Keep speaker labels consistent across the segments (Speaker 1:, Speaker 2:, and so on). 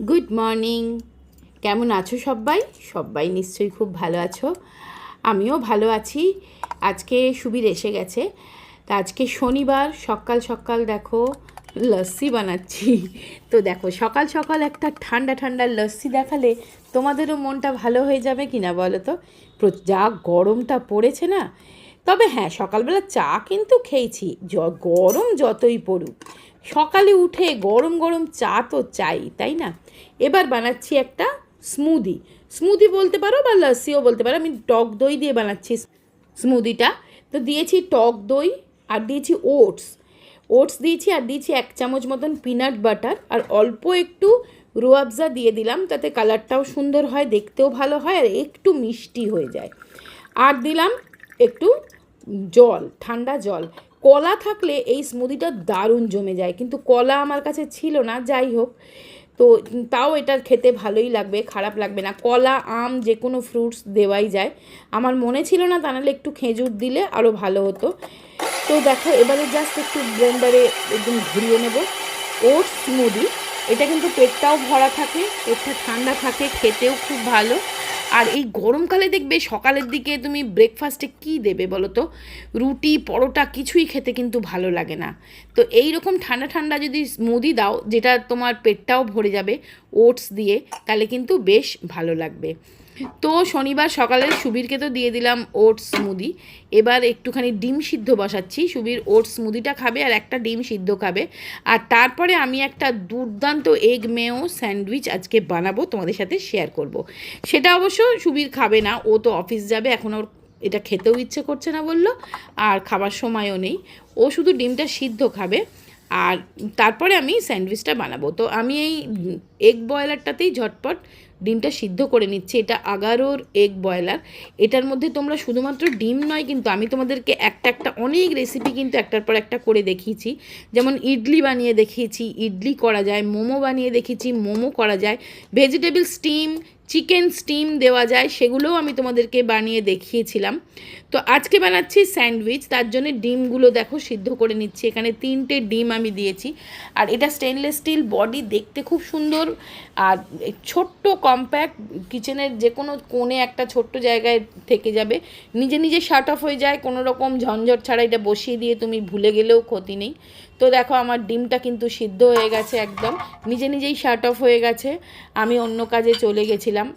Speaker 1: Good morning কেমন আছো সবাই? সবাই নিশ্চয়ই খুব ভালো আছো। আমিও ভালো আছি। আজকে সুবির এসে গেছে। তা আজকে শনিবার, সকাল সকাল দেখো লস্যি বানাচ্ছি। তো দেখো, সকাল সকাল একটা ঠান্ডা ঠান্ডা লস্যি দেখালে তোমাদেরও মনটা ভালো হয়ে যাবে কি না বলো তো? যা গরমটা পড়েছে না? তবে হ্যাঁ সকালবেলা চা কিন্তু খেয়েছি। গরম যতই পড়ুক। সকালে উঠে গরম গরম চা তো চাই, তাই না? এবার বানাচ্ছি একটা স্মুদি স্মুদি বলতে পারো বা লস্যিও বলতে পারো, আমি টক দই দিয়ে বানাচ্ছি স্মুদিটা তো দিয়েছি টক দই আর দিয়েছি ওটস। ওটস দিয়েছি আর দিয়েছি এক চামচ মতন পিনাট বাটার আর অল্প একটু রুয়াবজা দিয়ে দিলাম, তাতে কালারটাও সুন্দর হয়, দেখতেও ভালো হয় আর একটু মিষ্টি হয়ে যায়। আর দিলাম একটু জল, ঠান্ডা জল। কলা থাকলে এই স্মুদিটা দারুণ জমে যায়। কিন্তু কলা আমার কাছে ছিল না, যাই হোক। তো তাও এটা খেতে ভালোই লাগবে, খারাপ লাগবে না। কলা, আম যে কোনো ফ্রুটস দেওয়াই যায়। আমার মনে ছিল না তা নাহলে একটু খেজুর দিলে আরও ভালো হতো। তো দেখো, এবারে জাস্ট একটু ব্লেন্ডারে একদম ঘুরিয়ে নেব। ওটস স্মুদি এটা কিন্তু পেটটাও ভরা থাকে, পেটটা ঠান্ডা থাকে, খেতেও খুব ভালো। আর এই গরমকালে দেখবে সকালের দিকে তুমি ব্রেকফাস্টে কি দেবে বলো তো রুটি, পরোটা কিছুই খেতে কিন্তু ভালো লাগে না। তো এই রকম ঠান্ডা ঠান্ডা যদি মুদি দাও, যেটা তোমার পেটটাও ভরে যাবে ওটস দিয়ে, তাহলে কিন্তু বেশ ভালো লাগবে। তো শনিবার সকালে সুবীরকে তো দিয়ে দিলাম ওটস স্মুদি। এবার একটুখানি ডিম সিদ্ধ বসাচ্ছি। সুবীর ওটস স্মুদিটা খাবে আর একটা ডিম সিদ্ধ খাবে। আর তারপরে আমি একটা দুর্দান্ত এগ মেও স্যান্ডউইচ আজকে বানাবো, তোমাদের সাথে শেয়ার করব। সেটা অবশ্য সুবীর খাবে না, ও তো অফিস যাবে, এখন ওর এটা খেতেও ইচ্ছে করছে না বলল, আর খাবার সময়ও নেই। ও শুধু ডিমটা সিদ্ধ খাবে, আর তারপরে আমি স্যান্ডউইচটা বানাবো। তো আমি এই এগ বয়লারটাতেই ঝটপট ডিমটা সিদ্ধ করে নিচ্ছি। এটা আগারোর এগ বয়লার এটার মধ্যে তোমরা শুধুমাত্র ডিম নয় কিন্তু আমি তোমাদেরকে একটা একটা অনেক রেসিপি কিন্তু একটার পর একটা করে দেখিয়েছি। যেমন ইডলি বানিয়ে দেখিয়েছি, ইডলি করা যায়, মোমো বানিয়ে দেখেছি মোমো করা যায়। ভেজিটেবল স্টিম চিকেন স্টিম দেওয়া যায়, সেগুলোও আমি তোমাদেরকে বানিয়ে দেখিয়েছিলাম। তো আজকে বানাচ্ছি স্যান্ডউইচ, তার জন্য ডিমগুলো দেখো সিদ্ধ করে নিচ্ছি। এখানে তিনটে ডিম আমি দিয়েছি। আর এটা স্টেনলেস স্টিল বডি দেখতে খুব সুন্দর। আর ছোট্ট কম্প্যাক্ট কিচেনের যে কোনো কোণে একটা ছোট্ট জায়গায় থেকে যাবে। নিজে নিজে শার্ট অফ হয়ে যায়, কোনো রকম ঝঞ্ঝট ছাড়া এটা বসিয়ে দিয়ে তুমি ভুলে গেলেও ক্ষতি নেই। তো দেখো আমার ডিমটা কিন্তু সিদ্ধ হয়ে গেছে একদম। নিজে নিজেই শার্ট অফ হয়ে গেছে। আমি অন্য কাজে চলে গেছিলাম।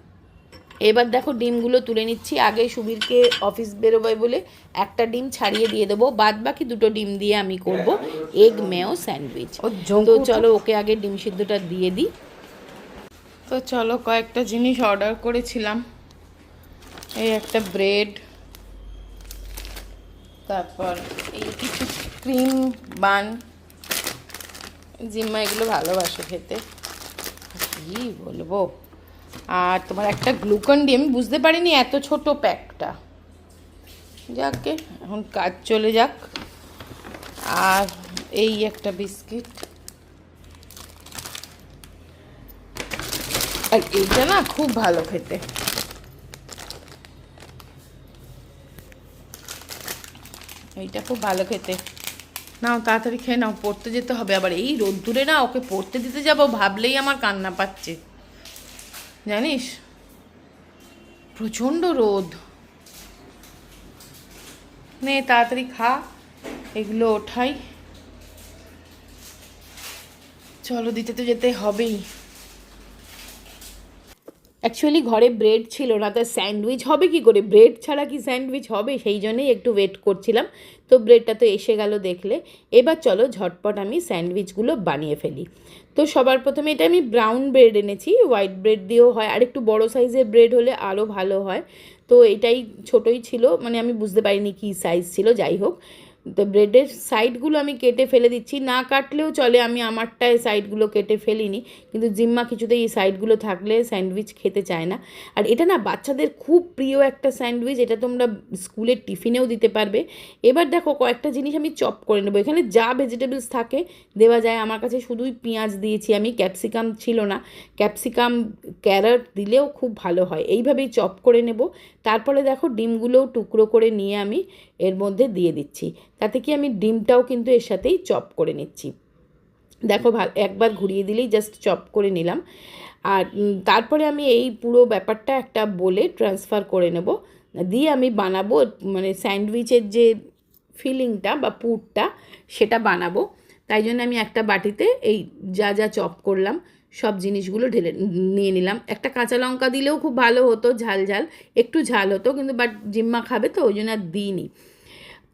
Speaker 1: এবার দেখো ডিমগুলো তুলে নিচ্ছি। আগে সুবীরকে অফিস বেরোবে বলে একটা ডিম ছাড়িয়ে দিয়ে দেবো। বাদ বাকি দুটো ডিম দিয়ে আমি করব এগ মেও স্যান্ডউইচ তো চলো ওকে আগে ডিম সিদ্ধটা দিয়ে দিই। তো চলো কয়েকটা জিনিস অর্ডার করেছিলাম। এই একটা ব্রেড তারপর এই কিছু ক্রিম বান জিম্মা এগুলো ভালোবাসে খেতে। কি বলব? আর তোমার একটা গ্লুকন ডি, আমি বুঝতে পারিনি এত ছোট প্যাকটা। যাকে, এখন কাজ চলে যাক। আর এই একটা বিস্কিট। আর এইটা না খুব ভালো খেতে। এইটা খুব ভালো খেতে। নাও, তাড়াতাড়ি খেয়ে নাও, পড়তে যেতে হবে। আবার এই রোদ্দুরে না ওকে পড়তে দিতে যাব ভাবলেই আমার কান্না পাচ্ছে। জানিস? প্রচণ্ড রোদ। নে, তাড়াতাড়ি খা, এগুলো ওঠাই। চলো, দিতে তো যেতে হবেই। অ্যাকচুয়ালি ঘরে ব্রেড ছিল না, তা স্যান্ডউইচ হবে কি করে? ব্রেড ছাড়া কি স্যান্ডউইচ হবে? সেই জন্যই একটু ওয়েট করছিলাম। তো ব্রেডটা তো এসে গেল দেখলে। এবার চলো ঝটপট আমি স্যান্ডউইচগুলো বানিয়ে ফেলি। তো সবার প্রথমে এটা আমি ব্রাউন ব্রেড এনেছি। হোয়াইট ব্রেড দিয়েও হয়। আর একটু বড়ো সাইজের ব্রেড হলে আরও ভালো হয়। তো এটাই ছোটোই ছিল। মানে আমি বুঝতে পারিনি কী সাইজ ছিল। যাই হোক। তো ব্রেডের সাইডগুলো আমি কেটে ফেলে দিচ্ছি। না কাটলেও চলে, আমি আমারটায় সাইডগুলো কেটে ফেলিনি। কিন্তু জিম্মা কিছুতেই এই সাইডগুলো থাকলে স্যান্ডউইচ খেতে চায় না। আর এটা না বাচ্চাদের খুব প্রিয় একটা স্যান্ডউইচ, এটা তোমরা স্কুলের টিফিনেও দিতে পারবে। এবার দেখো কয়েকটা জিনিস আমি চপ করে নেব। এখানে যা ভেজিটেবলস থাকে দেওয়া যায়। আমার কাছে শুধুই পেঁয়াজ দিয়েছি আমি ক্যাপসিকাম ছিল না। ক্যাপসিকাম ক্যারট দিলেও খুব ভালো হয়। এইভাবেই চপ করে নেব। তারপরে দেখো ডিমগুলোও টুকরো করে নিয়ে আমি এর মধ্যে দিয়ে দিচ্ছি। তাতে কি আমি ডিমটাও কিন্তু এর সাথেই চপ করে নিচ্ছি। দেখো একবার ঘুরিয়ে দিলেই জাস্ট চপ করে নিলাম। আর তারপরে আমি এই পুরো ব্যাপারটা একটা বলে ট্রান্সফার করে নেব। দিয়ে আমি বানাবো মানে স্যান্ডউইচের যে ফিলিংটা বা পুরটা সেটা বানাবো। তাই জন্য আমি একটা বাটিতে এই যা যা চপ করলাম, সব জিনিসগুলো ঢেলে নিয়ে নিলাম। একটা কাঁচা লঙ্কা দিলেও খুব ভালো হতো, ঝাল ঝাল। একটু ঝাল হতো কিন্তু বাট জিম্মা খাবে তো, ওই জন্য আর দিইনি।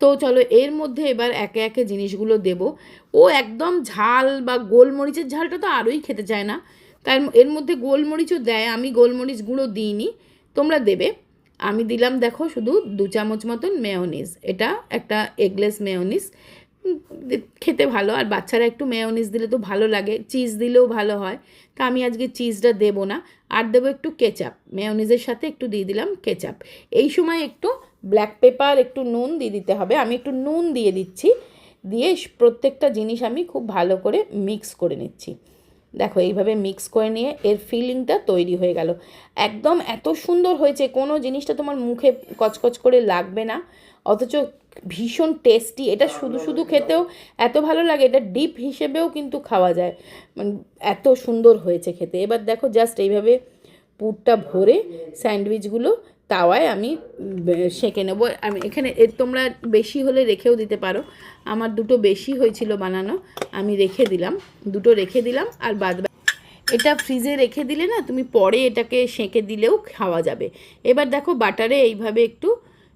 Speaker 1: তো চলো এর মধ্যে এবার একে একে জিনিসগুলো দেব। ও একদম ঝাল বা গোলমরিচের ঝালটা তো আরোই খেতে চায় না। তার এর মধ্যে গোলমরিচও দেয়, আমি গোলমরিচ গুঁড়ো দিইনি, তোমরা দেবে। আমি দিলাম দেখো শুধু দু চামচ মতন মেয়োনিজ এটা একটা এগলেস মেয়োনিজ খেতে ভালো, আর বাচ্চারা একটু মেয়োনিজ দিলে তো ভালো লাগে চিজ দিলেও ভালো হয়। তা আমি আজকে চিজটা দেবো না, আর দেবো একটু কেচাপ মেয়োনিজের সাথে একটু দিয়ে দিলাম কেচাপ এই সময় একটু ব্ল্যাক পেপার একটু নুন দিয়ে দিতে হবে। আমি একটু নুন দিয়ে দিচ্ছি। দিয়ে প্রত্যেকটা জিনিস আমি খুব ভালো করে মিক্স করে নিচ্ছি। দেখো, এইভাবে মিক্স করে নিয়ে এর ফিলিংটা তৈরি হয়ে গেল। একদম এত সুন্দর হয়েছে, কোনো জিনিসটা তোমার মুখে কচকচ করে লাগবে না। অথচ ভীষণ টেস্টি এটা শুধু শুধু খেতেও এত ভালো লাগে, এটা ডিপ হিসেবেও কিন্তু খাওয়া যায়। মানে এত সুন্দর হয়েছে খেতে। এবার দেখো জাস্ট এইভাবে পুরটা ভরে স্যান্ডউইচগুলো তাওয়ায় আমি সেঁকে নেব। আমি এখানে তোমরা বেশি হলে রেখেও দিতে পারো। আমার দুটো বেশি হয়েছিল বানানো, আমি রেখে দিলাম। দুটো রেখে দিলাম আর বাদ এটা ফ্রিজে রেখে দিলে না, তুমি পরে এটাকে সেঁকে দিলেও খাওয়া যাবে। এবার দেখো বাটারে এইভাবে একটু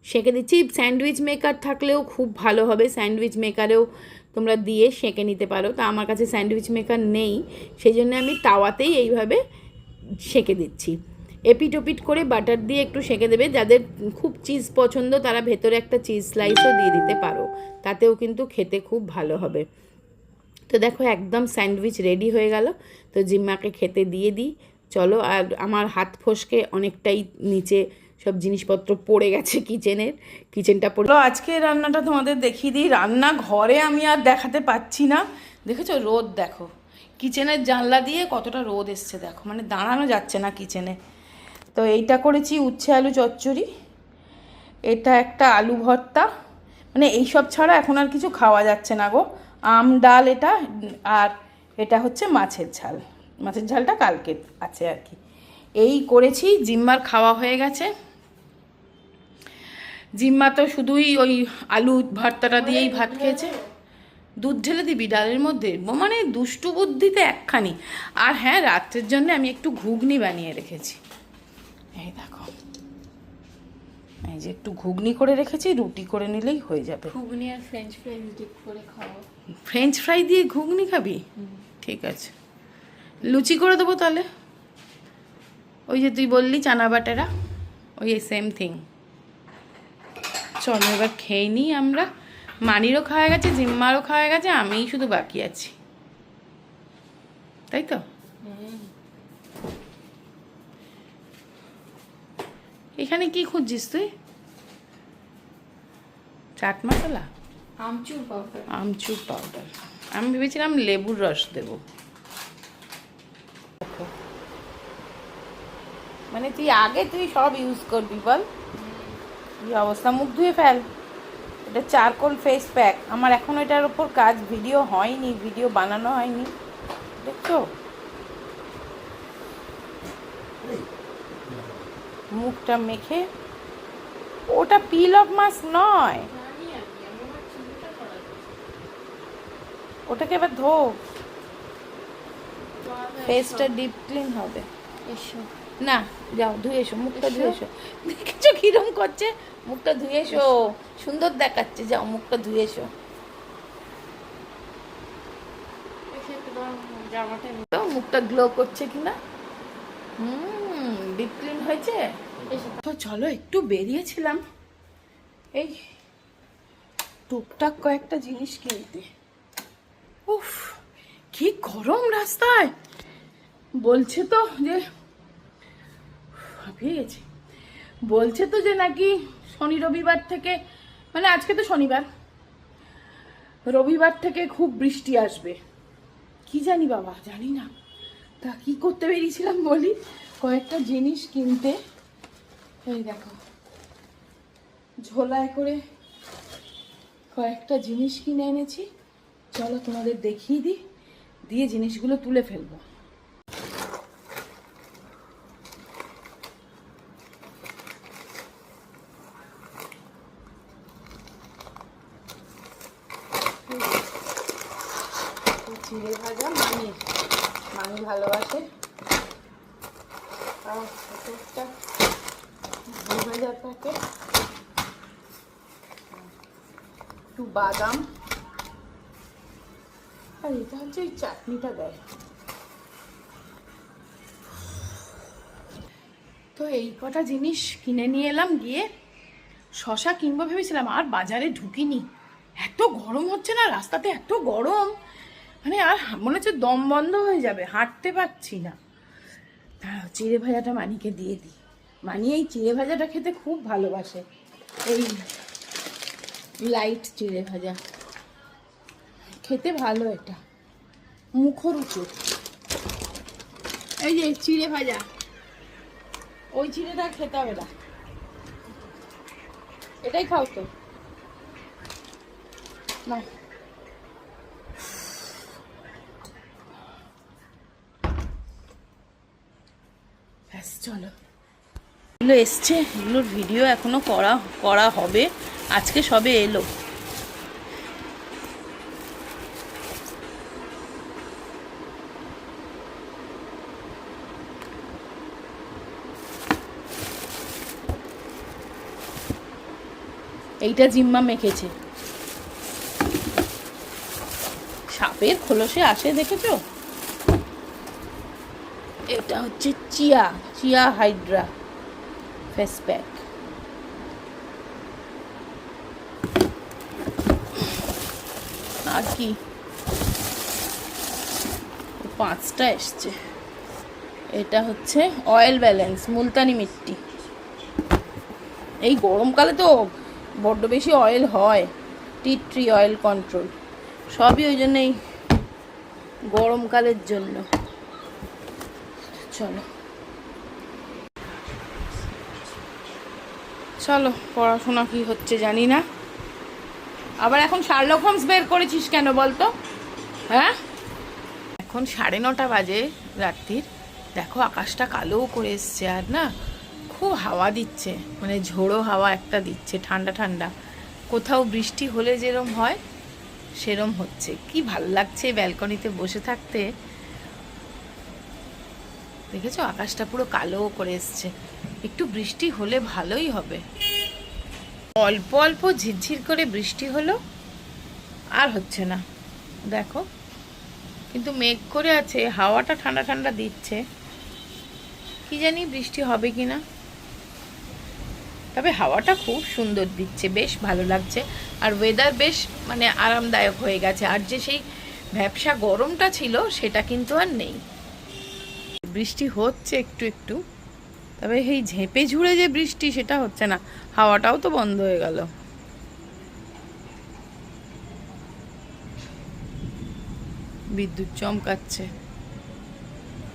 Speaker 1: সেঁকে দিচ্ছি। স্যান্ডউইচ মেকার থাকলেও খুব ভালো হবে। স্যান্ডউইচ মেকারেও তোমরা দিয়ে সেঁকে নিতে পারো। তা আমার কাছে স্যান্ডউইচ মেকার নেই। সেই জন্য আমি তাওয়াতেই এইভাবে সেঁকে দিচ্ছি। এপিট ওপিট করে বাটার দিয়ে একটু সেঁকে দেবে, যাদের খুব চিজ পছন্দ তারা ভেতরে একটা চিজ স্লাইসও দিয়ে দিতে পারো। তাতেও কিন্তু খেতে খুব ভালো হবে। তো দেখো একদম স্যান্ডউইচ রেডি হয়ে গেল। তো জিম্মাকে খেতে দিয়ে দিই। চলো, আর আমার হাত ফসকে অনেকটাই নিচে সব জিনিসপত্র পড়ে গেছে কিচেনের। কিচেনটা পড়ে আজকে রান্নাটা তোমাদের দেখিয়ে দিই। রান্না ঘরে আমি আর দেখাতে পাচ্ছি না। দেখেছ? রোদ দেখো। কিচেনের জানলা দিয়ে কতটা রোদ এসছে দেখো। মানে দাঁড়ানো যাচ্ছে না কিচেনে। তো এইটা করেছি উচ্ছে, আলু, চচ্চড়ি। এটা একটা আলু ভর্তা। মানে এইসব ছাড়া এখন আর কিছু খাওয়া যাচ্ছে না গো। আম, ডাল এটা, আর এটা হচ্ছে মাছের ঝাল। মাছের ঝালটা কালকে আছে আর কি। এই করেছি, জিম্মার খাওয়া হয়ে গেছে। জিম্মা তো শুধুই ওই আলু ভর্তাটা দিয়েই ভাত খেয়েছে। দুধ ঢেলে দিবি ডালের মধ্যে? মানে দুষ্টু বুদ্ধিতে একখানি। আর হ্যাঁ রাত্রের জন্য আমি একটু ঘুগনি বানিয়ে রেখেছি। এই দেখো। এই যে একটু ঘুগনি করে রেখেছি রুটি করে নিলেই হয়ে যাবে।
Speaker 2: ঘুগনি আর ফ্রেঞ্চ ফ্রাইজ ডিপ করে খাওয়া
Speaker 1: ফ্রেঞ্চ ফ্রাই দিয়ে ঘুগনি খাবি? ঠিক আছে। লুচি করে দেবো তাহলে। ওই যে তুই বললি চানা বাটেরা ওই সেম থিং চলো এবার খেয়ে নিই আমরা। মানিরও খাওয়া গেছে জিম্মারও খাওয়া গেছে আমিই শুধু বাকি আছি। তাই তো? এখানে কি খুঁজছিস তুই? চাট মশলা?
Speaker 2: আমচুর পাউডার
Speaker 1: আমচুর পাউডার আমি ভেবেছিলাম লেবুর রস দেব। মানে তুই আগে তুই সব ইউজ করবি বল। কি অবস্থা মুখ ধুয়ে ফেল। এটা চারকোল ফেস প্যাক আমার এখন এটার ওপর কাজ ভিডিও হয়নি ভিডিও বানানো হয়নি। দেখছ? মুখটা মেখে ওটা পিল অফ মাস্ক নয়। ওটাকে এবার ধো। ফেসটা ডিপ ক্লিন হবে।
Speaker 2: এসো।
Speaker 1: না যাও ধুয়ে এসো মুখটা ধুয়ে এসো। দেখেছ কিরম করছে? মুখটা ধুয়ে এসো। সুন্দর দেখাচ্ছে যাও মুখটা ধুয়ে এসো। মুখটা গ্লো করছে কিনা? হুম। ডিপ ক্লিন হয়েছে? তো চলো একটু বেরিয়েছিলাম। এই টুকটাক কয়েকটা জিনিস কিনতে। উফ কি গরম রাস্তায়! বলছে তো যে হাঁপিয়ে গেছি। বলছে তো যে নাকি শনি রবিবার থেকে মানে আজকে তো শনিবার রবিবার থেকে খুব বৃষ্টি আসবে। কি জানি বাবা জানি না। তা কি করতে বেরিয়েছিলাম বলি? কয়েকটা জিনিস কিনতে। এই দেখো। ঝোলায় করে কয়েকটা জিনিস কিনে এনেছি। চলো তোমাদের দেখিয়ে দিই, দিয়ে জিনিসগুলো তুলে ফেলব। চিড়ে ভাজা মানি মানি ভালোবাসে। একটু বাদাম। আর এটা হচ্ছে ওই চাটনিটা দেয় তো এই কটা জিনিস কিনে নিয়ে এলাম, গিয়ে শশা কিনবো ভেবেছিলাম, আর বাজারে ঢুকিনি। এত গরম হচ্ছে না, রাস্তাতে এত গরম। মানে আর মনে হচ্ছে দম বন্ধ হয়ে যাবে, হাঁটতে পারছি না। দাঁড়াও, চিড়ে ভাজাটা মানিকে দিয়ে দিই। মানি এই চিড়ে ভাজাটা খেতে খুব ভালোবাসে। এই লাইট চিড়ে ভাজা। খেতে ভালো এটা। মুখরুচু এই যে চিড়ে ভাজা। ওই চিড়েটা খেতে হবে না। এটাই খাও তো। না চলো। এগুলো এসছে, এগুলোর ভিডিও এখনও করা করা হবে। আজকে সবে এলো। এইটা জিম্মা মেখেছে সাপের খোলসে আসে, দেখেছ? এটা হচ্ছে chia chia hydra face pack আর কি? পাঁচটা এসছে। এটা হচ্ছে অয়েল ব্যালেন্স মুলতানি মিট্টি। এই গরমকালে তো বড্ড বেশি অয়েল হয়, টি ট্রি অয়েল কন্ট্রোল সবই ওই জন্যই গরমকালের জন্য। চলো। চলো, পড়াশোনা কি হচ্ছে জানি না। আবার এখন শার্লক হোমস বের করেছিস কেন বলতো? হ্যাঁ? এখন সাড়ে নটা বাজে রাত্রির। দেখো, আকাশটা কালোও করে এসছে আর না, খুব হাওয়া দিচ্ছে। মানে ঝোড়ো হাওয়া একটা দিচ্ছে, ঠান্ডা ঠান্ডা। কোথাও বৃষ্টি হলে যেরম হয়, সেরম হচ্ছে। কি ভালো লাগছে ব্যালকনিতে বসে থাকতে। দেখেছ? আকাশটা পুরো কালো করে এসছে। একটু বৃষ্টি হলে ভালোই হবে। অল্প অল্প ঝিরঝির করে বৃষ্টি হলো, আর হচ্ছে না। দেখো, কিন্তু মেঘ করে আছে, হাওয়াটা ঠান্ডা ঠান্ডা দিচ্ছে। কি জানি বৃষ্টি হবে কি না তবে হাওয়াটা খুব সুন্দর দিচ্ছে, বেশ ভালো লাগছে। আর ওয়েদার বেশ মানে আরামদায়ক হয়ে গেছে। আর যে সেই ভ্যাবসা গরমটা ছিল, সেটা কিন্তু আর নেই। বৃষ্টি হচ্ছে একটু একটু, তবে এই ঝেঁপে ঝুড়ে যে বৃষ্টি সেটা হচ্ছে না, হাওয়াটাও তো বন্ধ হয়ে গেল। বিদ্যুৎ চমকাচ্ছে।